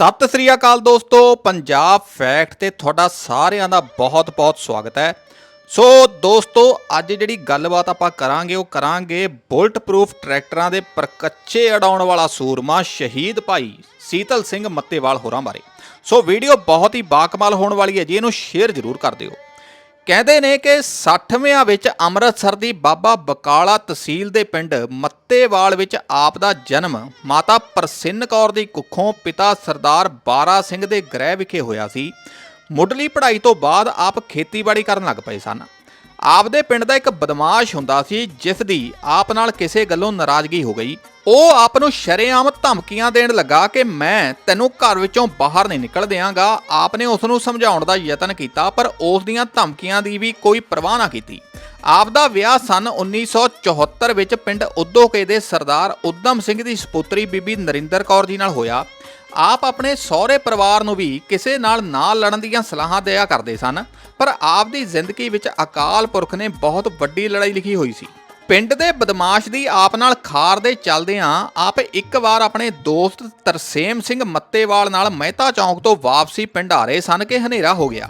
ਸਤਿ ਸ੍ਰੀ ਅਕਾਲ ਦੋਸਤੋ, ਪੰਜਾਬ ਫੈਕਟ ਤੇ ਤੁਹਾਡਾ ਸਾਰਿਆਂ ਦਾ ਬਹੁਤ-ਬਹੁਤ ਸਵਾਗਤ ਹੈ। ਸੋ ਦੋਸਤੋ, ਅੱਜ ਜਿਹੜੀ ਗੱਲਬਾਤ ਆਪਾਂ ਕਰਾਂਗੇ, ਉਹ ਕਰਾਂਗੇ ਬੁਲਟ ਪ੍ਰੂਫ ਟਰੈਕਟਰਾਂ ਦੇ ਪ੍ਰਕੱਚੇ ਅਡਾਉਣ ਵਾਲਾ ਸੂਰਮਾ ਸ਼ਹੀਦ ਭਾਈ ਸੀਤਲ ਸਿੰਘ ਮੱਤੇਵਾਲ ਹੋਰਾਂ ਬਾਰੇ। ਸੋ ਵੀਡੀਓ ਬਹੁਤ ਹੀ ਬਾਕਮਾਲ ਹੋਣ ਵਾਲੀ ਹੈ ਜੀ, ਇਹਨੂੰ ਸ਼ੇਅਰ ਜ਼ਰੂਰ ਕਰ ਦਿਓ। ਕਹਿੰਦੇ ਨੇ ਕਿ 60ਵਿਆਂ ਵਿੱਚ ਅੰਮ੍ਰਿਤਸਰ ਦੀ ਬਾਬਾ ਬਕਾਲਾ ਤਹਿਸੀਲ ਦੇ ਪਿੰਡ ਮੱਤੇਵਾਲ ਵਿੱਚ ਆਪ ਦਾ ਜਨਮ ਮਾਤਾ ਪ੍ਰਸਿੰਨ ਕੌਰ ਦੀ ਕੁੱਖੋਂ ਪਿਤਾ ਸਰਦਾਰ ਬਾਰਾ ਸਿੰਘ ਦੇ ਗ੍ਰਹਿ ਵਿਖੇ ਹੋਇਆ ਸੀ। ਮੁੱਢਲੀ ਪੜ੍ਹਾਈ ਤੋਂ ਬਾਅਦ ਆਪ ਖੇਤੀਬਾੜੀ ਕਰਨ ਲੱਗ ਪਏ ਸਨ। ਆਪ ਦੇ ਪਿੰਡ ਦਾ ਇੱਕ ਬਦਮਾਸ਼ ਹੁੰਦਾ ਸੀ, ਜਿਸ ਦੀ ਆਪ ਨਾਲ ਕਿਸੇ ਗੱਲੋਂ ਨਾਰਾਜ਼ਗੀ ਹੋ ਗਈ। ਉਹ ਆਪ ਨੂੰ ਸ਼ਰੇਆਮ ਧਮਕੀਆਂ ਦੇਣ ਲੱਗਾ ਕਿ ਮੈਂ ਤੈਨੂੰ ਘਰ ਵਿੱਚੋਂ ਬਾਹਰ ਨਹੀਂ ਨਿਕਲ ਦਿਆਂਗਾ। ਆਪ ਨੇ ਉਸ ਨੂੰ ਸਮਝਾਉਣ ਦਾ ਯਤਨ ਕੀਤਾ, ਪਰ ਉਸ ਦੀਆਂ ਧਮਕੀਆਂ ਦੀ ਵੀ ਕੋਈ ਪਰਵਾਹ ਨਾ ਕੀਤੀ। ਆਪ ਦਾ ਵਿਆਹ ਸਨ 1974 ਵਿੱਚ ਪਿੰਡ ਉਦੋਕੇ ਦੇ ਸਰਦਾਰ ਉਦਮ ਸਿੰਘ ਦੀ ਸੁਪੁੱਤਰੀ ਬੀਬੀ ਨਰਿੰਦਰ ਕੌਰ ਜੀ ਨਾਲ ਹੋਇਆ। ਆਪ ਆਪਣੇ ਸਹੁਰੇ ਪਰਿਵਾਰ ਨੂੰ ਵੀ ਕਿਸੇ ਨਾਲ ਨਾ ਲੜਨ ਦੀਆਂ ਸਲਾਹਾਂ ਦਿਆ ਕਰਦੇ ਸਨ, ਪਰ ਆਪ ਦੀ ਜ਼ਿੰਦਗੀ ਵਿੱਚ ਅਕਾਲ ਪੁਰਖ ਨੇ ਬਹੁਤ ਵੱਡੀ ਲੜਾਈ ਲਿਖੀ ਹੋਈ ਸੀ। ਪਿੰਡ ਦੇ ਬਦਮਾਸ਼ ਦੀ ਆਪ ਨਾਲ ਖਾਰ ਦੇ ਚੱਲਦਿਆਂ ਆਪ ਇੱਕ ਵਾਰ ਆਪਣੇ ਦੋਸਤ ਤਰਸੇਮ ਸਿੰਘ ਮੱਤੇਵਾਲ ਨਾਲ ਮਹਿਤਾ ਚੌਂਕ ਤੋਂ ਵਾਪਸੀ ਪਿੰਡ ਆ ਰਹੇ ਸਨ ਕਿ ਹਨੇਰਾ ਹੋ ਗਿਆ।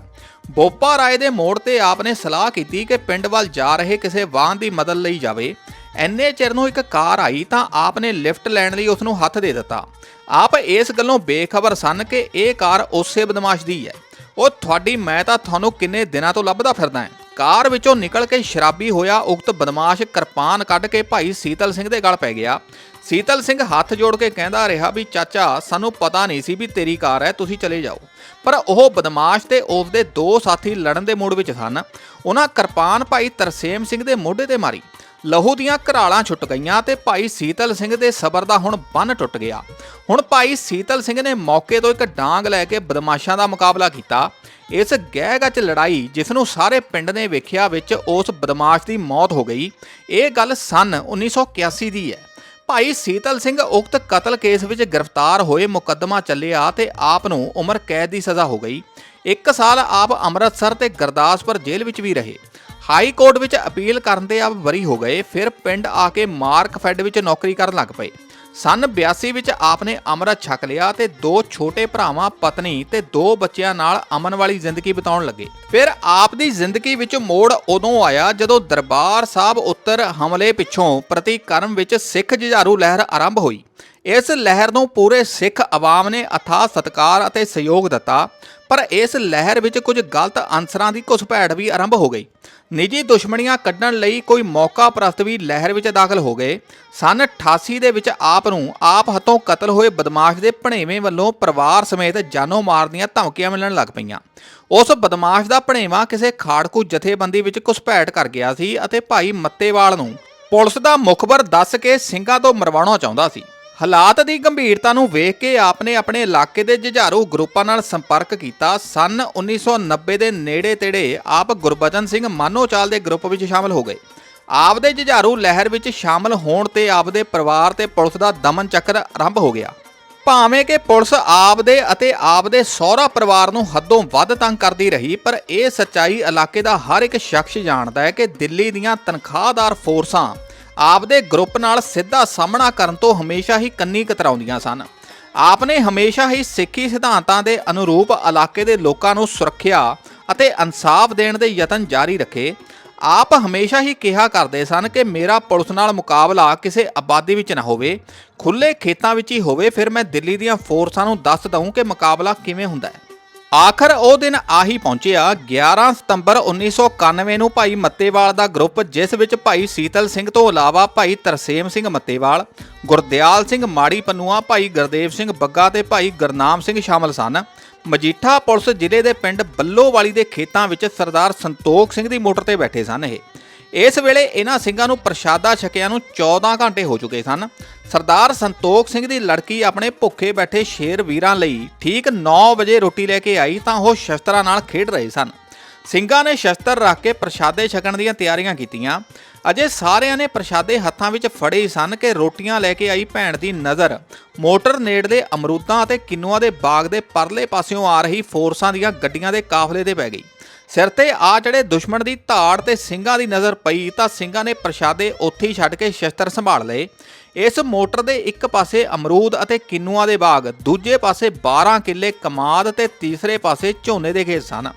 ਬੋਪਾ ਰਾਏ ਦੇ ਮੋੜ ਤੇ ਆਪ ਨੇ ਸਲਾਹ ਕੀਤੀ ਕਿ ਪਿੰਡ ਵੱਲ ਜਾ ਰਹੇ ਕਿਸੇ ਵਾਹਨ ਦੀ ਮਦਦ ਲਈ ਜਾਵੇ। ਐਨੇ ਚਿਰ ਨੂੰ ਇੱਕ ਕਾਰ ਆਈ ਤਾਂ ਆਪ ਨੇ ਲਿਫਟ ਲੈਣ ਲਈ ਉਸ ਨੂੰ ਹੱਥ ਦੇ ਦਿੱਤਾ। ਆਪ ਇਸ ਗੱਲੋਂ ਬੇਖਬਰ ਸਨ ਕਿ ਇਹ ਕਾਰ ਉਸੇ ਬਦਮਾਸ਼ ਦੀ ਹੈ। ਉਹ ਤੁਹਾਡੀ ਮੈਂ ਤਾਂ ਤੁਹਾਨੂੰ ਕਿੰਨੇ ਦਿਨਾਂ ਤੋਂ ਲੱਭਦਾ ਫਿਰਦਾ ਹਾਂ। ਕਾਰ ਵਿੱਚੋਂ ਨਿਕਲ ਕੇ ਸ਼ਰਾਬੀ ਹੋਇਆ ਉਕਤ ਬਦਮਾਸ਼ ਕਿਰਪਾਨ ਕੱਢ ਕੇ ਭਾਈ ਸੀਤਲ ਸਿੰਘ ਦੇ ਗਲ ਪੈ ਗਿਆ। ਸੀਤਲ ਸਿੰਘ ਹੱਥ ਜੋੜ ਕੇ ਕਹਿੰਦਾ ਰਿਹਾ ਵੀ, ਚਾਚਾ, ਸਾਨੂੰ ਪਤਾ ਨਹੀਂ ਸੀ ਵੀ ਤੇਰੀ ਕਾਰ ਹੈ, ਤੁਸੀਂ ਚਲੇ ਜਾਓ। ਪਰ ਉਹ ਬਦਮਾਸ਼ ਤੇ ਉਸ ਦੇ ਦੋ ਸਾਥੀ ਲੜਨ ਦੇ ਮੂਡ ਵਿੱਚ ਸਨ। ਉਹਨਾਂ ਕਿਰਪਾਨ ਭਾਈ ਤਰਸੇਮ ਸਿੰਘ ਦੇ ਮੋਢੇ ਤੇ ਮਾਰੀ। ਲਹੂ ਦੀਆਂ ਘਰਾਲਾਂ ਛੁੱਟ ਗਈਆਂ ਤੇ ਭਾਈ ਸੀਤਲ ਸਿੰਘ ਦੇ ਸਬਰ ਦਾ ਹੁਣ ਬੰਨ ਟੁੱਟ ਗਿਆ। ਹੁਣ ਭਾਈ ਸੀਤਲ ਸਿੰਘ ਨੇ ਮੌਕੇ ਤੋਂ ਇੱਕ ਡਾਂਗ ਲੈ ਕੇ ਬਦਮਾਸ਼ਾਂ ਦਾ ਮੁਕਾਬਲਾ ਕੀਤਾ। ਇਸ ਗਹਿ-ਗੱਚ ਲੜਾਈ ਜਿਸ ਨੂੰ ਸਾਰੇ ਪਿੰਡ ਨੇ ਵੇਖਿਆ ਵਿੱਚ ਉਸ ਬਦਮਾਸ਼ ਦੀ ਮੌਤ ਹੋ ਗਈ, ਇਹ ਗੱਲ ਸਨ 1981 ਦੀ ਹੈ। ਭਾਈ ਸੀਤਲ ਸਿੰਘ ਉਕਤ ਕਤਲ ਕੇਸ ਵਿੱਚ ਗ੍ਰਿਫਤਾਰ ਹੋਏ ਮੁਕੱਦਮਾ ਚੱਲਿਆ ਤੇ ਆਪ ਨੂੰ ਉਮਰ ਕੈਦ ਦੀ ਸਜ਼ਾ ਹੋ ਗਈ। ਇੱਕ ਸਾਲ ਆਪ ਅੰਮ੍ਰਿਤਸਰ ਤੇ ਗੁਰਦਾਸਪੁਰ ਜੇਲ੍ਹ ਵਿੱਚ ਵੀ ਰਹੇ। ਹਾਈ ਕੋਰਟ ਵਿੱਚ ਅਪੀਲ ਕਰਨ ਤੇ ਆਪ ਬਰੀ ਹੋ ਗਏ, ਫਿਰ ਪਿੰਡ ਆ ਕੇ ਮਾਰਕ ਫੈਡ ਵਿੱਚ ਨੌਕਰੀ ਕਰਨ ਲੱਗ ਪਏ। ਸਨ 82 ਵਿੱਚ ਆਪ ਨੇ ਅੰਮ੍ਰਿਤ ਛਕ ਲਿਆ ਤੇ ਦੋ ਛੋਟੇ ਭਰਾਵਾਂ, ਪਤਨੀ ਤੇ ਦੋ ਬੱਚਿਆਂ ਨਾਲ ਅਮਨ ਵਾਲੀ ਜ਼ਿੰਦਗੀ ਬਿਤਾਉਣ ਲੱਗੇ। ਫਿਰ ਆਪ ਦੀ ਜ਼ਿੰਦਗੀ ਵਿੱਚ ਮੋੜ ਉਦੋਂ ਆਇਆ ਜਦੋਂ ਦਰਬਾਰ ਸਾਹਿਬ ਉੱਤਰ ਹਮਲੇ ਪਿੱਛੋਂ ਪ੍ਰਤੀਕਰਮ ਵਿੱਚ ਸਿੱਖ ਜੁਝਾਰੂ ਲਹਿਰ ਆਰੰਭ ਹੋਈ। ਇਸ ਲਹਿਰ ਨੂੰ ਪੂਰੇ ਸਿੱਖ ਆਵਾਮ ਨੇ ਅਥਾਹ ਸਤਿਕਾਰ ਅਤੇ ਸਹਿਯੋਗ ਦਿੱਤਾ, ਪਰ ਇਸ ਲਹਿਰ ਵਿੱਚ ਕੁਝ ਗਲਤ ਅਨਸਰਾਂ ਦੀ ਘੁਸਪੈਠ ਵੀ ਆਰੰਭ ਹੋ ਗਈ। ਨਿੱਜੀ ਦੁਸ਼ਮਣੀਆਂ ਕੱਢਣ ਲਈ ਕੋਈ ਮੌਕਾ ਪ੍ਰਸਤ ਵੀ ਲਹਿਰ ਵਿੱਚ ਦਾਖਲ ਹੋ ਗਏ। ਸਨ 88 ਦੇ ਵਿੱਚ ਆਪ ਨੂੰ ਆਪ ਹੱਥੋਂ ਕਤਲ ਹੋਏ ਬਦਮਾਸ਼ ਦੇ ਭਣੇਵੇਂ ਵੱਲੋਂ ਪਰਿਵਾਰ ਸਮੇਤ ਜਾਨੋਂ ਮਾਰ ਦੀਆਂ ਧਮਕੀਆਂ ਮਿਲਣ ਲੱਗ ਪਈਆਂ। ਉਸ ਬਦਮਾਸ਼ ਦਾ ਭਣੇਵਾ ਕਿਸੇ ਖਾੜਕੂ ਜਥੇਬੰਦੀ ਵਿੱਚ ਘੁਸਪੈਠ ਕਰ ਗਿਆ ਸੀ ਅਤੇ ਭਾਈ ਮੱਤੇਵਾਲ ਨੂੰ ਪੁਲਿਸ ਦਾ ਮੁਖਬਰ ਦੱਸ ਕੇ ਸਿੰਘਾਂ ਤੋਂ ਮਰਵਾਉਣਾ ਚਾਹੁੰਦਾ ਸੀ। ਹਾਲਾਤ ਦੀ ਗੰਭੀਰਤਾ ਨੂੰ ਵੇਖ ਕੇ ਆਪਨੇ ਆਪਣੇ ਇਲਾਕੇ ਦੇ ਜੁਝਾਰੂ ਗਰੁੱਪਾਂ ਨਾਲ ਸੰਪਰਕ ਕੀਤਾ। ਸਨ 1990 ਦੇ ਨੇੜੇ ਤੇੜੇ ਆਪ ਗੁਰਬਚਨ ਸਿੰਘ ਮਾਨੋਚਾਲ ਦੇ ਗਰੁੱਪ ਵਿੱਚ ਸ਼ਾਮਲ ਹੋ ਗਏ। ਆਪ ਦੇ ਜੁਝਾਰੂ ਲਹਿਰ ਵਿੱਚ ਸ਼ਾਮਲ ਹੋਣ ਤੇ ਆਪਦੇ ਪਰਿਵਾਰ ਤੇ ਪੁਲਿਸ ਦਾ ਦਮਨ ਚੱਕਰ ਆਰੰਭ ਹੋ ਗਿਆ। ਭਾਵੇਂ ਕਿ ਪੁਲਿਸ ਆਪ ਦੇ ਅਤੇ ਆਪ ਦੇ ਸਹੁਰਾ ਪਰਿਵਾਰ ਨੂੰ ਹੱਦੋਂ ਵੱਧ ਤੰਗ ਕਰਦੀ ਰਹੀ, ਪਰ ਇਹ ਸੱਚਾਈ ਇਲਾਕੇ ਦਾ ਹਰ ਇੱਕ ਸ਼ਖਸ ਜਾਣਦਾ ਹੈ ਕਿ ਦਿੱਲੀ ਦੀਆਂ ਤਨਖਾਹਦਾਰ ਫੋਰਸਾਂ ਆਪਦੇ ਗਰੁੱਪ ਨਾਲ ਸਿੱਧਾ ਸਾਹਮਣਾ ਕਰਨ ਤੋਂ ਹਮੇਸ਼ਾ ਹੀ ਕੰਨੀ ਕਤਰਾਉਂਦੀਆਂ ਸਨ। ਆਪ ਨੇ ਹਮੇਸ਼ਾ ਹੀ ਸਿੱਖੀ ਸਿਧਾਂਤਾਂ ਦੇ ਅਨੁਰੂਪ ਇਲਾਕੇ ਦੇ ਲੋਕਾਂ ਨੂੰ ਸੁਰੱਖਿਆ ਅਤੇ ਇਨਸਾਫ ਦੇਣ ਦੇ ਯਤਨ ਜਾਰੀ ਰੱਖੇ। ਆਪ ਹਮੇਸ਼ਾ ਹੀ ਕਿਹਾ ਕਰਦੇ ਸਨ ਕਿ ਮੇਰਾ ਪੁਲਿਸ ਨਾਲ ਮੁਕਾਬਲਾ ਕਿਸੇ ਆਬਾਦੀ ਵਿੱਚ ਨਾ ਹੋਵੇ ਖੁੱਲੇ ਖੇਤਾਂ ਵਿੱਚ ਹੀ ਹੋਵੇ, ਫਿਰ ਮੈਂ ਦਿੱਲੀ ਦੀਆਂ ਫੋਰਸਾਂ ਨੂੰ ਦੱਸ ਦਊਂ ਕਿ ਮੁਕਾਬਲਾ ਕਿਵੇਂ ਹੁੰਦਾ ਹੈ। ਆਖਰ ਉਹ ਦਿਨ ਆਹੀ ਪਹੁੰਚਿਆ 11 ਸਤੰਬਰ 1991 ਨੂੰ ਭਾਈ ਮੱਤੇਵਾਲ ਦਾ ਗਰੁੱਪ, ਜਿਸ ਵਿੱਚ ਭਾਈ ਸੀਤਲ ਸਿੰਘ ਤੋਂ ਇਲਾਵਾ ਭਾਈ ਤਰਸੇਮ ਸਿੰਘ ਮੱਤੇਵਾਲ, ਗੁਰਦਿਆਲ ਸਿੰਘ ਮਾੜੀ ਪੰਨੂਆ, ਭਾਈ ਗੁਰਦੇਵ ਸਿੰਘ ਬੱਗਾ ਤੇ ਭਾਈ ਗੁਰਨਾਮ ਸਿੰਘ ਸ਼ਾਮਲ ਸਨ। ਮਜੀਠਾ ਪੁਲਿਸ ਜ਼ਿਲ੍ਹੇ ਦੇ ਪਿੰਡ ਬੱਲੋਵਾਲੀ ਦੇ ਖੇਤਾਂ ਵਿੱਚ ਸਰਦਾਰ ਸੰਤੋਖ ਸਿੰਘ ਦੀ ਮੋਟਰ ਤੇ ਬੈਠੇ ਸਨ ਇਹ। ਇਸ ਵੇਲੇ ਇਹਨਾਂ ਸਿੰਘਾਂ ਨੂੰ ਪ੍ਰਸ਼ਾਦਾ ਛਕਿਆਂ ਨੂੰ 14 ਘੰਟੇ ਹੋ ਚੁੱਕੇ ਸਨ। ਸਰਦਾਰ ਸੰਤੋਖ ਸਿੰਘ ਦੀ ਲੜਕੀ ਆਪਣੇ ਭੁੱਖੇ ਬੈਠੇ ਸ਼ੇਰ ਵੀਰਾਂ ਲਈ ਠੀਕ 9 ਵਜੇ ਰੋਟੀ ਲੈ ਕੇ ਆਈ ਤਾਂ ਉਹ ਸ਼ਸਤਰਾਂ ਨਾਲ ਖੇਡ ਰਹੇ ਸਨ। ਸਿੰਘਾਂ ਨੇ ਸ਼ਸਤਰ ਰੱਖ ਕੇ ਪ੍ਰਸ਼ਾਦੇ ਛਕਣ ਦੀਆਂ ਤਿਆਰੀਆਂ ਕੀਤੀਆਂ। ਅਜੇ ਸਾਰਿਆਂ ਨੇ ਪ੍ਰਸ਼ਾਦੇ ਹੱਥਾਂ ਵਿੱਚ ਫੜੇ ਸਨ ਕਿ ਰੋਟੀਆਂ ਲੈ ਕੇ ਆਈ ਭੈਣ ਦੀ ਨਜ਼ਰ। ਮੋਟਰ ਨੇੜਦੇ ਅਮਰੂਦਾਂ ਅਤੇ ਕਿਨੂਆਂ ਦੇ ਬਾਗ ਦੇ ਪਰਲੇ ਪਾਸਿਓਂ ਆ ਰਹੀ ਫੋਰਸਾਂ ਦੀਆਂ ਗੱਡੀਆਂ ਦੇ ਕਾਫਲੇ ਤੇ ਪੈ ਗਈ। ਸਿਰ ਤੇ ਆ ਜਿਹੜੇ ਦੁਸ਼ਮਣ ਦੀ ਧਾੜ ਤੇ ਸਿੰਘਾਂ ਦੀ ਨਜ਼ਰ ਪਈ ਤਾਂ ਸਿੰਘਾਂ ਨੇ ਪ੍ਰਸ਼ਾਦੇ ਉੱਥੇ ਹੀ ਛੱਡ ਕੇ ਸ਼ਸਤਰ ਸੰਭਾਲ ਲਏ। ਇਸ ਮੋਟਰ ਦੇ ਇੱਕ ਪਾਸੇ ਅਮਰੂਦ ਅਤੇ ਕਿੰਨੂਆਂ ਦੇ ਬਾਗ, ਦੂਜੇ ਪਾਸੇ 12 ਕਿੱਲੇ ਕਮਾਦ ਤੇ ਤੀਸਰੇ ਪਾਸੇ ਝੋਨੇ ਦੇ ਖੇਤ ਸਨ।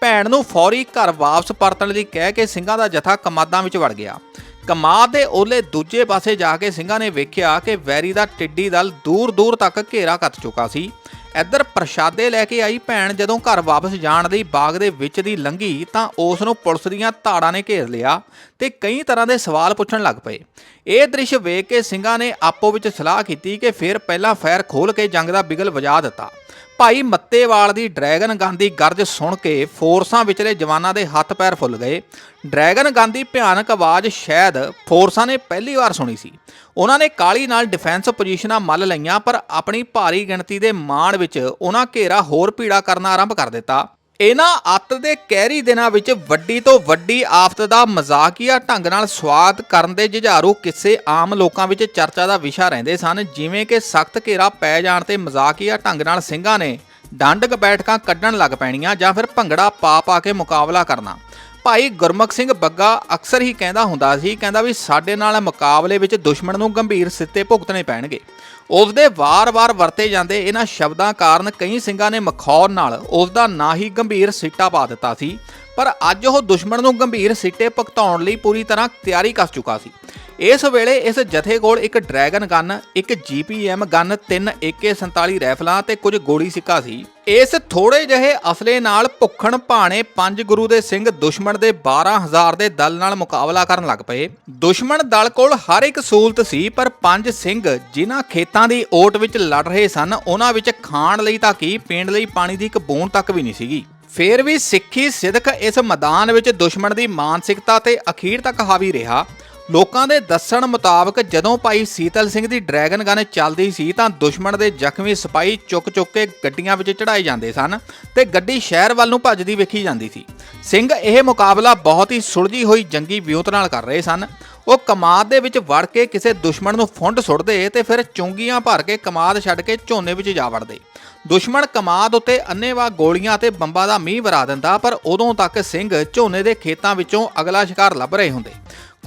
ਭੈਣ ਨੂੰ ਫੌਰੀ ਘਰ ਵਾਪਸ ਪਰਤਣ ਲਈ ਕਹਿ ਕੇ ਸਿੰਘਾਂ ਦਾ ਜਥਾ ਕਮਾਦਾਂ ਵਿੱਚ ਵੜ ਗਿਆ। ਕਮਾਦ ਦੇ ਓਲੇ ਦੂਜੇ ਪਾਸੇ ਜਾ ਕੇ ਸਿੰਘਾਂ ਨੇ ਵੇਖਿਆ ਕਿ ਵੈਰੀ ਦਾ ਟਿੱਡੀ ਦਲ ਦੂਰ ਦੂਰ ਤੱਕ ਘੇਰਾ ਕੱਤ ਚੁੱਕਾ ਸੀ। ਇੱਧਰ ਪ੍ਰਸ਼ਾਦੇ ਲੈ ਕੇ ਆਈ ਭੈਣ ਜਦੋਂ ਘਰ ਵਾਪਸ ਜਾਣ ਦੀ ਬਾਗ ਦੇ ਵਿੱਚ ਦੀ ਲੰਘੀ ਤਾਂ ਉਸ ਨੂੰ ਪੁਲਿਸ ਦੀਆਂ ਧਾੜਾਂ ਨੇ ਘੇਰ ਲਿਆ ਤੇ ਕਈ ਤਰ੍ਹਾਂ ਦੇ ਸਵਾਲ ਪੁੱਛਣ ਲੱਗ ਪਏ। ਇਹ ਦ੍ਰਿਸ਼ ਵੇਖ ਕੇ ਸਿੰਘਾਂ ਨੇ ਆਪੋ ਵਿੱਚ ਸਲਾਹ ਕੀਤੀ ਕਿ ਫਿਰ ਪਹਿਲਾਂ ਫਾਇਰ ਖੋਲ ਕੇ ਜੰਗ ਦਾ ਬਿਗਲ ਵਜਾ ਦਿੱਤਾ। ਭਾਈ ਮੱਤੇਵਾਲ ਦੀ ਡਰੈਗਨ ਗਾਂਧੀ ਗਰਜ ਸੁਣ ਕੇ ਫੋਰਸਾਂ ਵਿਚਲੇ ਜਵਾਨਾਂ ਦੇ ਹੱਥ ਪੈਰ ਫੁੱਲ ਗਏ। ਡਰੈਗਨ ਗਾਂਧੀ ਭਿਆਨਕ ਆਵਾਜ਼ ਸ਼ਾਇਦ ਫੋਰਸਾਂ ਨੇ ਪਹਿਲੀ ਵਾਰ ਸੁਣੀ ਸੀ। ਉਹਨਾਂ ਨੇ ਕਾਲੀ ਨਾਲ ਡਿਫੈਂਸ ਪੋਜੀਸ਼ਨਾਂ ਮੱਲ ਲਈਆਂ, ਪਰ ਆਪਣੀ ਭਾਰੀ ਗਿਣਤੀ ਦੇ ਮਾਣ ਵਿੱਚ ਉਹਨਾਂ ਘੇਰਾ ਹੋਰ ਪੀੜਾ ਕਰਨਾ ਆਰੰਭ ਕਰ ਦਿੱਤਾ। ਇਹਨਾਂ ਅੱਤ ਦੇ ਕਹਿਰੀ ਦਿਨਾਂ ਵਿੱਚ ਵੱਡੀ ਤੋਂ ਵੱਡੀ ਆਫਤ ਦਾ ਮਜ਼ਾਕੀਆ ਢੰਗ ਨਾਲ ਸਵਾਦ ਕਰਨ ਦੇ ਜੁਝਾਰੂ ਕਿਸੇ ਆਮ ਲੋਕਾਂ ਵਿੱਚ ਚਰਚਾ ਦਾ ਵਿਸ਼ਾ ਰਹਿੰਦੇ ਸਨ, ਜਿਵੇਂ ਕਿ ਸਖਤ ਘੇਰਾ ਪੈ ਜਾਣ ਤੇ ਮਜ਼ਾਕੀਆ ਢੰਗ ਨਾਲ ਸਿੰਘਾਂ ਨੇ ਡੰਡਕ ਬੈਠਕਾਂ ਕੱਢਣ ਲੱਗ ਪੈਣੀਆਂ ਜਾਂ ਫਿਰ ਭੰਗੜਾ ਪਾ ਪਾ ਕੇ ਮੁਕਾਬਲਾ ਕਰਨਾ। ਭਾਈ ਗੁਰਮੁਖ ਸਿੰਘ ਬੱਗਾ ਅਕਸਰ ਹੀ ਕਹਿੰਦਾ ਹੁੰਦਾ ਸੀ, ਕਹਿੰਦਾ ਵੀ ਸਾਡੇ ਨਾਲ ਮੁਕਾਬਲੇ ਵਿੱਚ ਦੁਸ਼ਮਣ ਨੂੰ ਗੰਭੀਰ ਸਿੱਤੇ ਭੁਗਤਣੇ ਪੈਣਗੇ। ਉਸ ਦੇ ਵਾਰ-ਵਾਰ ਵਰਤੇ ਜਾਂਦੇ ਇਹਨਾਂ ਸ਼ਬਦਾਂ ਕਾਰਨ ਕਈ ਸਿੰਘਾਂ ਨੇ ਮਖੌਲ ਨਾਲ ਉਸ ਦਾ ਨਾ ਹੀ ਗੰਭੀਰ ਸਿੱਟਾ ਪਾ ਦਿੱਤਾ ਸੀ, ਪਰ ਅੱਜ ਉਹ ਦੁਸ਼ਮਣ ਨੂੰ ਗੰਭੀਰ ਸਿੱਟੇ ਭੁਗਤਾਉਣ ਲਈ ਪੂਰੀ ਤਰ੍ਹਾਂ ਤਿਆਰੀ ਕਰ ਚੁੱਕਾ ਸੀ। ਇਸ ਵੇਲੇ ਇਸ ਜਥੇ ਕੋਲ ਇੱਕ ਡਰੈਗਨ ਗਨ, ਇੱਕ ਜੀਪੀਐਮ ਗਨ, ਤਿੰਨ AK47 ਰਾਈਫਲਾਂ ਤੇ ਕੁਝ ਗੋਲੀ ਸਿੱਕਾ ਸੀ। ਇਸ ਥੋੜੇ ਜਿਹੇ ਅਸਲੇ ਨਾਲ ਭੁੱਖਣ ਭਾਣੇ ਪੰਜ ਗੁਰੂ ਦੇ ਸਿੰਘ ਦੁਸ਼ਮਣ ਦੇ 12000 ਦੇ ਦਲ ਨਾਲ ਮੁਕਾਬਲਾ ਕਰਨ ਲੱਗ ਪਏ। ਦੁਸ਼ਮਣ ਦਲ ਕੋਲ ਹਰ ਇੱਕ ਸਹੂਲਤ ਸੀ, ਪਰ ਪੰਜ ਸਿੰਘ ਜਿਨ੍ਹਾਂ ਖੇਤਾਂ ਦੀ ਓਟ ਵਿੱਚ ਲੜ ਰਹੇ ਸਨ, ਉਹਨਾਂ ਵਿੱਚ ਖਾਣ ਲਈ ਤਾਂ ਕੀ, ਪੀਣ ਲਈ ਪਾਣੀ ਦੀ ਇੱਕ ਬੂੰਦ ਤੱਕ ਵੀ ਨਹੀਂ ਸੀਗੀ। ਫੇਰ ਵੀ ਸਿੱਖੀ ਸਿਦਕ ਇਸ ਮੈਦਾਨ ਵਿੱਚ ਦੁਸ਼ਮਣ ਦੀ ਮਾਨਸਿਕਤਾ ਤੇ ਅਖੀਰ ਤੱਕ ਹਾਵੀ ਰਿਹਾ। ਲੋਕਾਂ ਦੇ ਦੱਸਣ ਮੁਤਾਬਕ ਜਦੋਂ ਭਾਈ ਸੀਤਲ ਸਿੰਘ ਦੀ ਡਰੈਗਨ ਗਨ ਚੱਲਦੀ ਸੀ ਤਾਂ ਦੁਸ਼ਮਣ ਦੇ ਜ਼ਖਮੀ ਸਿਪਾਹੀ ਚੁੱਕ-ਚੁੱਕ ਕੇ ਗੱਡੀਆਂ ਵਿੱਚ ਚੜਾਏ ਜਾਂਦੇ ਸਨ ਤੇ ਗੱਡੀ ਸ਼ਹਿਰ ਵੱਲ ਨੂੰ ਭੱਜਦੀ ਵੇਖੀ ਜਾਂਦੀ ਸੀ। ਸਿੰਘ ਇਹ ਮੁਕਾਬਲਾ ਬਹੁਤ ਹੀ ਸੁਲਝੀ ਹੋਈ ਜੰਗੀ ਵਿਉਂਤ ਨਾਲ ਕਰ ਰਹੇ ਸਨ। ਉਹ ਕਮਾਦ ਦੇ ਵਿੱਚ ਵੜ ਕੇ ਕਿਸੇ ਦੁਸ਼ਮਣ ਨੂੰ ਫੁੰਡ ਸੁੱਟਦੇ ਤੇ ਫਿਰ ਚੁੰਗੀਆਂ ਭਰ ਕੇ ਕਮਾਦ ਛੱਡ ਕੇ ਝੋਨੇ ਵਿੱਚ ਜਾ ਵੜਦੇ। ਦੁਸ਼ਮਣ ਕਮਾਦ ਉੱਤੇ ਅੰਨੇਵਾਹ ਗੋਲੀਆਂ ਤੇ ਬੰਬਾਂ ਦਾ ਮੀਂਹ ਵਰਾ ਦਿੰਦਾ, ਪਰ ਉਦੋਂ ਤੱਕ ਸਿੰਘ ਝੋਨੇ ਦੇ ਖੇਤਾਂ ਵਿੱਚੋਂ ਅਗਲਾ ਸ਼ਿਕਾਰ ਲੱਭ ਰਹੇ ਹੁੰਦੇ।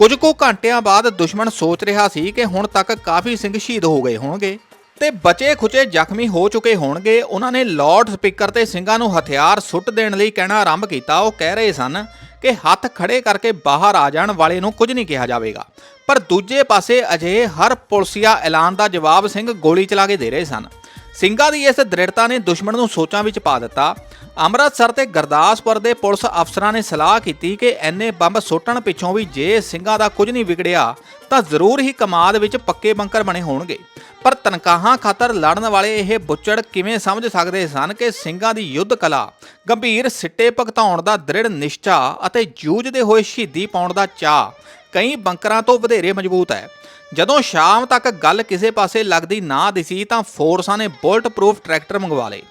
ਕੁਝ ਕੁ ਘੰਟਿਆਂ ਬਾਅਦ ਦੁਸ਼ਮਣ ਸੋਚ ਰਿਹਾ ਸੀ ਕਿ ਹੁਣ ਤੱਕ ਕਾਫੀ ਸਿੰਘ ਸ਼ਹੀਦ ਹੋ ਗਏ ਹੋਣਗੇ ਤੇ ਬਚੇ ਖੁਚੇ ਜ਼ਖਮੀ ਹੋ ਚੁੱਕੇ ਹੋਣਗੇ। ਉਹਨਾਂ ਨੇ ਲਾਊਡ ਸਪੀਕਰ ਤੇ ਸਿੰਘਾਂ ਨੂੰ ਹਥਿਆਰ ਸੁੱਟ ਦੇਣ ਲਈ ਕਹਿਣਾ ਆਰੰਭ ਕੀਤਾ। ਉਹ ਕਹਿ ਰਹੇ ਸਨ ਕਿ ਹੱਥ ਖੜੇ ਕਰਕੇ ਬਾਹਰ ਆ ਜਾਣ ਵਾਲੇ ਨੂੰ ਕੁਝ ਨਹੀਂ ਕਿਹਾ ਜਾਵੇਗਾ। ਪਰ ਦੂਜੇ ਪਾਸੇ ਅਜੇ ਹਰ ਪੁਲਸੀਆ ਐਲਾਨ ਦਾ ਜਵਾਬ ਸਿੰਘ ਗੋਲੀ ਚਲਾ ਕੇ ਦੇ ਰਹੇ ਸਨ। ਸਿੰਘਾਂ ਦੀ ਇਸ ਦ੍ਰਿੜਤਾ ਨੇ ਦੁਸ਼ਮਣ ਨੂੰ ਸੋਚਾਂ ਵਿੱਚ ਪਾ ਦਿੱਤਾ। ਅੰਮ੍ਰਿਤਸਰ ਤੇ ਗੁਰਦਾਸਪੁਰ ਦੇ ਪੁਲਿਸ ਅਫਸਰਾਂ ਨੇ ਸਲਾਹ ਕੀਤੀ ਕਿ ਐਨੇ ਬੰਬ ਸੁੱਟਣ ਪਿੱਛੋਂ ਵੀ ਜੇ ਸਿੰਘਾਂ ਦਾ ਕੁਝ ਨਹੀਂ ਵਿਗੜਿਆ, ਤਾਂ ਜ਼ਰੂਰ ਹੀ ਕਮਾਦ ਵਿੱਚ ਪੱਕੇ ਬੰਕਰ ਬਣੇ ਹੋਣਗੇ। ਪਰ ਤਨਖਾਹਾਂ ਖਾਤਰ ਲੜਨ ਵਾਲੇ ਇਹ ਬੁੱਚੜ ਕਿਵੇਂ ਸਮਝ ਸਕਦੇ ਸਨ ਕਿ ਸਿੰਘਾਂ ਦੀ ਯੁੱਧ ਕਲਾ, ਗੰਭੀਰ ਸਿੱਟੇ ਭਗਤਾਉਣ ਦਾ ਦ੍ਰਿੜ ਨਿਸ਼ਚਾ ਅਤੇ ਜੂਝਦੇ ਹੋਏ ਸ਼ਹੀਦੀ ਪਾਉਣ ਦਾ ਚਾਹ ਕਈ ਬੰਕਰਾਂ ਤੋਂ ਵਧੇਰੇ ਮਜ਼ਬੂਤ ਹੈ। ਜਦੋਂ ਸ਼ਾਮ ਤੱਕ ਗੱਲ ਕਿਸੇ ਪਾਸੇ ਲੱਗਦੀ ਨਾ ਦਿਸੀ ਤਾਂ ਫੋਰਸਾਂ ਨੇ ਬੁਲਟ ਪ੍ਰੂਫ ਟਰੈਕਟਰ ਮੰਗਵਾ ਲਏ।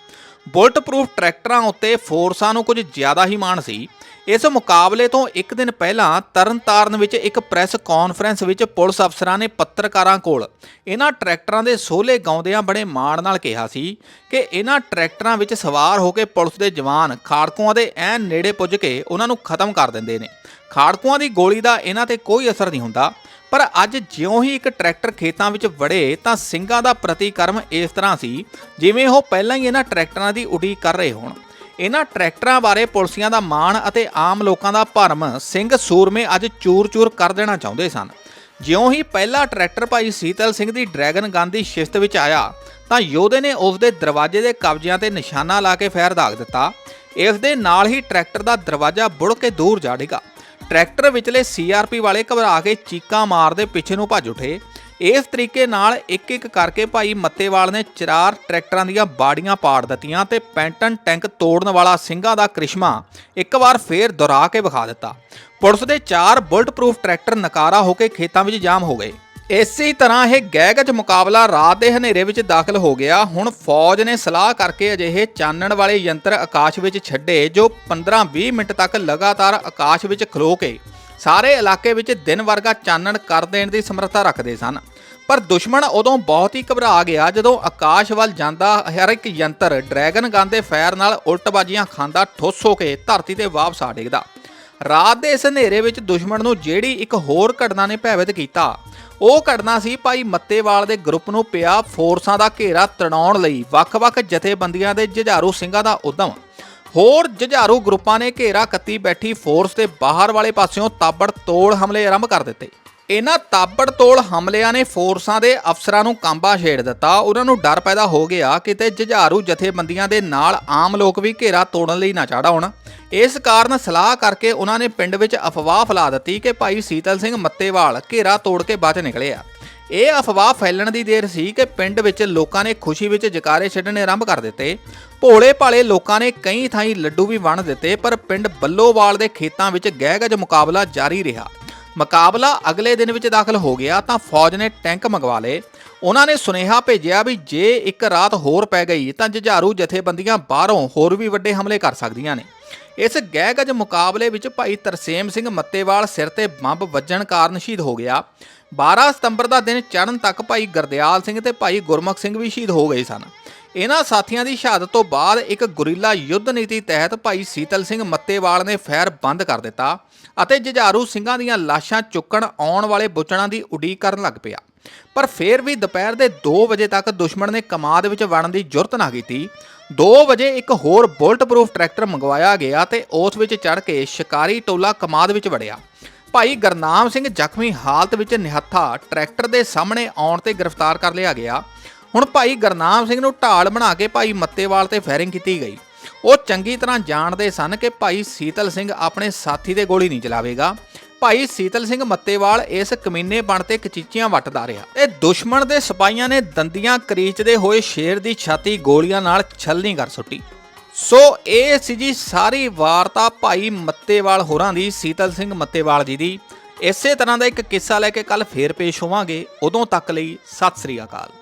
ਬੁਲਟ ਪ੍ਰੂਫ ਟਰੈਕਟਰਾਂ ਉੱਤੇ ਫੋਰਸਾਂ ਨੂੰ ਕੁਝ ਜ਼ਿਆਦਾ ਹੀ ਮਾਣ ਸੀ। ਇਸ ਮੁਕਾਬਲੇ ਤੋਂ ਇੱਕ ਦਿਨ ਪਹਿਲਾਂ ਤਰਨਤਾਰਨ ਵਿੱਚ ਇੱਕ ਪ੍ਰੈਸ ਕਾਨਫਰੰਸ ਵਿੱਚ ਪੁਲਿਸ ਅਫਸਰਾਂ ਨੇ ਪੱਤਰਕਾਰਾਂ ਕੋਲ ਇਹਨਾਂ ਟਰੈਕਟਰਾਂ ਦੇ ਸੋਲੇ ਗਾਉਂਦਿਆਂ ਬੜੇ ਮਾਣ ਨਾਲ ਕਿਹਾ ਸੀ ਕਿ ਇਹਨਾਂ ਟਰੈਕਟਰਾਂ ਵਿੱਚ ਸਵਾਰ ਹੋ ਕੇ ਪੁਲਿਸ ਦੇ ਜਵਾਨ ਖਾੜਕੂਆਂ ਦੇ ਐਨ ਨੇੜੇ ਪੁੱਜ ਕੇ ਉਹਨਾਂ ਨੂੰ ਖਤਮ ਕਰ ਦਿੰਦੇ ਨੇ। ਖਾੜਕੂਆਂ ਦੀ ਗੋਲੀ ਦਾ ਇਹਨਾਂ ਤੇ ਕੋਈ ਅਸਰ ਨਹੀਂ ਹੁੰਦਾ। ਪਰ ਅੱਜ ਜਿਉਂ ਹੀ ਇੱਕ ਟਰੈਕਟਰ ਖੇਤਾਂ ਵਿੱਚ ਵੜੇ, ਤਾਂ ਸਿੰਘਾਂ ਦਾ ਪ੍ਰਤੀਕਰਮ ਇਸ ਤਰ੍ਹਾਂ ਸੀ, ਜਿਵੇਂ ਉਹ ਪਹਿਲਾਂ ਹੀ ਇਹਨਾਂ ਟਰੈਕਟਰਾਂ ਦੀ ਉਡੀਕ ਕਰ ਰਹੇ ਹੋਣ। ਇਹਨਾਂ ਟਰੈਕਟਰਾਂ ਬਾਰੇ ਪੁਲਸੀਆਂ ਦਾ ਮਾਣ ਅਤੇ ਆਮ ਲੋਕਾਂ ਦਾ ਭਰਮ ਸਿੰਘ ਸੂਰਮੇ ਅੱਜ ਚੂਰ-ਚੂਰ ਕਰ ਦੇਣਾ ਚਾਹੁੰਦੇ ਸਨ। ਜਿਉਂ ਹੀ ਪਹਿਲਾ ਟਰੈਕਟਰ ਭਾਈ ਸੀਤਲ ਸਿੰਘ ਦੀ ਡਰੈਗਨ ਗਨ ਦੀ ਸ਼ਿਸਤ ਵਿੱਚ ਆਇਆ, ਤਾਂ ਯੋਧੇ ਨੇ ਉਸ ਦੇ ਦਰਵਾਜ਼ੇ ਦੇ ਕਬਜ਼ਿਆਂ ਤੇ ਨਿਸ਼ਾਨਾ ਲਾ ਕੇ ਫੈਰ ਦਾਗ ਦਿੱਤਾ। ਇਸ ਦੇ ਨਾਲ ਹੀ ਟਰੈਕਟਰ ਦਾ ਦਰਵਾਜ਼ਾ ਬੁੜ ਕੇ ਦੂਰ ਜਾ ਡਿੱਗਾ। ਟਰੈਕਟਰ ਵਿਚਲੇ ਸੀਆਰਪੀ ਵਾਲੇ ਘਬਰਾ ਕੇ ਚੀਕਾਂ ਮਾਰਦੇ ਪਿੱਛੇ ਨੂੰ ਭੱਜ ਉਠੇ। ਇਸ ਤਰੀਕੇ ਨਾਲ ਇੱਕ ਇੱਕ ਕਰਕੇ ਭਾਈ ਮੱਤੇਵਾਲ ਨੇ ਚਾਰ ਟਰੈਕਟਰਾਂ ਦੀਆਂ ਬਾੜੀਆਂ ਪਾੜ ਦਿੱਤੀਆਂ ਤੇ ਪੈਂਟਨ ਟੈਂਕ ਤੋੜਨ ਵਾਲਾ ਸਿੰਘਾਂ ਦਾ ਕ੍ਰਿਸ਼ਮਾ ਇੱਕ ਵਾਰ ਫੇਰ ਦੁਹਰਾ ਕੇ ਵਿਖਾ ਦਿੱਤਾ। ਪੁਲਿਸ ਦੇ ਚਾਰ ਬੁਲਟ ਪ੍ਰੂਫ ਟਰੈਕਟਰ ਨਕਾਰਾ ਹੋ ਕੇ ਖੇਤਾਂ ਵਿੱਚ ਜਾਮ ਹੋ ਗਏ। ਇਸੇ ਤਰ੍ਹਾਂ ਇਹ ਗਹਿਗਜ ਮੁਕਾਬਲਾ ਰਾਤ ਦੇ ਹਨੇਰੇ ਵਿੱਚ ਦਾਖਲ ਹੋ ਗਿਆ। ਹੁਣ ਫੌਜ ਨੇ ਸਲਾਹ ਕਰਕੇ ਅਜਿਹੇ ਚਾਨਣ ਵਾਲੇ ਯੰਤਰ ਆਕਾਸ਼ ਵਿੱਚ ਛੱਡੇ, ਜੋ 15-20 ਮਿੰਟ ਤੱਕ ਲਗਾਤਾਰ ਆਕਾਸ਼ ਵਿੱਚ ਖਲੋ ਕੇ ਸਾਰੇ ਇਲਾਕੇ ਵਿੱਚ ਦਿਨ ਵਰਗਾ ਚਾਨਣ ਕਰ ਦੇਣ ਦੀ ਸਮਰੱਥਾ ਰੱਖਦੇ ਸਨ। ਪਰ ਦੁਸ਼ਮਣ ਉਦੋਂ ਬਹੁਤ ਹੀ ਘਬਰਾ ਗਿਆ ਜਦੋਂ ਆਕਾਸ਼ ਵੱਲ ਜਾਂਦਾ ਹਰ ਇੱਕ ਯੰਤਰ ਡਰੈਗਨ ਗਨ ਦੇ ਫਾਇਰ ਨਾਲ ਉਲਟਬਾਜ਼ੀਆਂ ਖਾਂਦਾ ਠੁੱਸ ਹੋ ਕੇ ਧਰਤੀ ਤੇ ਵਾਪਸ ਆ ਡਿੱਗਦਾ। ਰਾਤ ਦੇ ਇਸ ਹਨੇਰੇ ਵਿੱਚ ਦੁਸ਼ਮਣ ਨੂੰ ਜਿਹੜੀ ਇੱਕ ਹੋਰ ਘਟਨਾ ਨੇ ਭੈਵਿਤ ਕੀਤਾ ਉਹ ਘਟਨਾ ਸੀ ਭਾਈ ਮੱਤੇਵਾਲ ਦੇ ਗਰੁੱਪ ਨੂੰ ਪਿਆ ਫੋਰਸਾਂ ਦਾ ਘੇਰਾ ਤਣਾਉਣ ਲਈ। ਵੱਖ-ਵੱਖ ਜਥੇਬੰਦੀਆਂ ਦੇ ਜੁਝਾਰੂ ਸਿੰਘਾਂ ਦਾ ਉਦਮ। ਹੋਰ ਜੁਝਾਰੂ ਗਰੁੱਪਾਂ ਨੇ ਘੇਰਾ ਕੱਤੀ ਬੈਠੀ ਫੋਰਸ ਦੇ ਬਾਹਰ ਵਾਲੇ ਪਾਸਿਓਂ ਤਾਬੜ ਤੋੜ ਹਮਲੇ ਆਰੰਭ ਕਰ ਦਿੱਤੇ। ਇਹਨਾਂ ਤਾਬੜ ਤੋੜ ਹਮਲਿਆਂ ਨੇ ਫੋਰਸਾਂ ਦੇ ਅਫਸਰਾਂ ਨੂੰ ਕਾਂਬਾ ਛੇੜ ਦਿੱਤਾ। ਉਹਨਾਂ ਨੂੰ ਡਰ ਪੈਦਾ ਹੋ ਗਿਆ ਕਿਤੇ ਜੁਝਾਰੂ ਜਥੇਬੰਦੀਆਂ ਦੇ ਨਾਲ ਆਮ ਲੋਕ ਵੀ ਘੇਰਾ ਤੋੜਨ ਲਈ ਨਾ ਚਾੜਾ ਹੋਣ ਇਸ ਕਾਰਨ ਸਲਾਹ ਕਰਕੇ ਉਹਨਾਂ ਨੇ ਪਿੰਡ ਵਿੱਚ ਅਫਵਾਹ ਫੈਲਾ ਦਿੱਤੀ ਕਿ ਭਾਈ ਸੀਤਲ ਸਿੰਘ ਮੱਤੇਵਾਲ ਘੇਰਾ ਤੋੜ ਕੇ ਬਚ ਨਿਕਲੇ ਆ। ਇਹ ਅਫਵਾਹ ਫੈਲਣ ਦੀ ਦੇਰ ਸੀ ਕਿ ਪਿੰਡ ਵਿੱਚ ਲੋਕਾਂ ਨੇ ਖੁਸ਼ੀ ਵਿੱਚ ਜਕਾਰੇ ਛੱਡਣੇ ਆਰੰਭ ਕਰ ਦਿੱਤੇ। ਭੋਲੇ ਭਾਲੇ ਲੋਕਾਂ ਨੇ ਕਈ ਥਾਈਂ ਲੱਡੂ ਵੀ ਵੰਡ ਦਿੱਤੇ, ਪਰ ਪਿੰਡ ਬੱਲੋਵਾਲ ਦੇ ਖੇਤਾਂ ਵਿੱਚ ਗਹਿਗਜ਼ ਮੁਕਾਬਲਾ ਜਾਰੀ ਰਿਹਾ। ਮੁਕਾਬਲਾ ਅਗਲੇ ਦਿਨ ਵਿੱਚ ਦਾਖਲ ਹੋ ਗਿਆ ਤਾਂ ਫੌਜ ਨੇ ਟੈਂਕ ਮੰਗਵਾ ਲਏ। ਉਹਨਾਂ ਨੇ ਸੁਨੇਹਾ ਭੇਜਿਆ ਵੀ ਜੇ ਇੱਕ ਰਾਤ ਹੋਰ ਪੈ ਗਈ ਤਾਂ ਜੁਝਾਰੂ ਜਥੇਬੰਦੀਆਂ ਬਾਹਰੋਂ ਹੋਰ ਵੀ ਵੱਡੇ ਹਮਲੇ ਕਰ ਸਕਦੀਆਂ ਨੇ। ਇਸ ਗਹਿ-ਗਜ ਮੁਕਾਬਲੇ ਵਿੱਚ ਭਾਈ ਤਰਸੇਮ ਸਿੰਘ ਮੱਤੇਵਾਲ ਸਿਰ ਤੇ ਬੰਬ ਵੱਜਣ ਕਾਰਨ ਸ਼ਹੀਦ ਹੋ ਗਿਆ। 12 ਸਤੰਬਰ ਦਾ ਦਿਨ ਚੜ੍ਹਨ ਤੱਕ ਭਾਈ ਗੁਰਦਿਆਲ ਸਿੰਘ ਤੇ ਭਾਈ ਗੁਰਮੁਖ ਸਿੰਘ ਵੀ ਸ਼ਹੀਦ ਹੋ ਗਏ ਸਨ। ਇਹਨਾਂ ਸਾਥੀਆਂ ਦੀ ਸ਼ਹਾਦਤ ਤੋਂ ਬਾਅਦ ਇੱਕ ਗੁਰੀਲਾ ਯੁੱਧ ਨੀਤੀ ਤਹਿਤ ਭਾਈ ਸੀਤਲ ਸਿੰਘ ਮੱਤੇਵਾਲ ਨੇ ਫੈਰ ਬੰਦ ਕਰ ਦਿੱਤਾ। ਅਤੇ ਜੁਝਾਰੂ ਸਿੰਘਾਂ ਦੀਆਂ ਲਾਸ਼ਾਂ ਚੁੱਕਣ ਆਉਣ ਵਾਲੇ ਬੁੱਚੜਾਂ ਦੀ ਉਡੀਕ ਕਰਨ ਲੱਗ ਪਿਆ। ਪਰ ਫੇਰ ਵੀ ਦੁਪਹਿਰ ਦੇ 2 ਵਜੇ ਤੱਕ ਦੁਸ਼ਮਣ ਨੇ ਕਮਾਦ ਵਿੱਚ ਵੜਨ ਦੀ ਜੁਰਤ ਨਾ ਕੀਤੀ। 2 ਵਜੇ ਇੱਕ ਹੋਰ ਬੁਲਟ ਪ੍ਰੂਫ ਟਰੈਕਟਰ ਮੰਗਵਾਇਆ ਗਿਆ ਤੇ ਉਸ ਵਿੱਚ ਚੜ ਕੇ ਸ਼ਿਕਾਰੀ ਟੋਲਾ ਕਮਾਦ ਵਿੱਚ ਵੜਿਆ। ਭਾਈ ਗਰਨਾਮ ਸਿੰਘ ਜ਼ਖਮੀ ਹਾਲਤ ਵਿੱਚ ਨਿਹੱਥਾ ਟਰੈਕਟਰ ਦੇ ਸਾਹਮਣੇ ਆਉਣ ਤੇ ਗ੍ਰਿਫਤਾਰ ਕਰ ਲਿਆ ਗਿਆ। ਹੁਣ ਭਾਈ ਗਰਨਾਮ ਸਿੰਘ ਨੂੰ ਢਾਲ ਬਣਾ ਕੇ ਭਾਈ ਮੱਤੇਵਾਲ ਤੇ ਫਾਇਰਿੰਗ ਕੀਤੀ ਗਈ। ਉਹ ਚੰਗੀ ਤਰ੍ਹਾਂ ਜਾਣਦੇ ਸਨ ਕਿ ਭਾਈ ਸੀਤਲ ਸਿੰਘ ਆਪਣੇ ਸਾਥੀ ਦੇ ਗੋਲੀ ਨਹੀਂ ਚਲਾਵੇਗਾ। ਭਾਈ ਸੀਤਲ ਸਿੰਘ ਮੱਤੇਵਾਲ ਇਸ ਕਮੀਨੇ ਬਣ ਤੇ ਕਚੀਚੀਆਂ ਵੱਟਦਾ ਰਿਹਾ। ਤੇ ਦੁਸ਼ਮਣ ਦੇ ਸਿਪਾਹੀਆਂ ਨੇ ਦੰਦੀਆਂ ਕਰੀਚਦੇ ਹੋਏ ਸ਼ੇਰ ਦੀ ਛਾਤੀ ਗੋਲੀਆਂ ਨਾਲ ਛਲਣੀ ਕਰ ਸੁੱਟੀ। ਸੋ ਇਹ ਸੀ ਜੀ ਸਾਰੀ ਵਾਰਤਾ ਭਾਈ ਮੱਤੇਵਾਲ ਹੋਰਾਂ ਦੀ, ਸੀਤਲ ਸਿੰਘ ਮੱਤੇਵਾਲ ਜੀ ਦੀ। ਇਸੇ ਤਰ੍ਹਾਂ ਦਾ ਇੱਕ ਕਿੱਸਾ ਲੈ ਕੇ ਕੱਲ ਫੇਰ ਪੇਸ਼ ਹੋਵਾਂਗੇ। ਉਦੋਂ ਤੱਕ ਲਈ ਸਤਿ ਸ੍ਰੀ ਅਕਾਲ।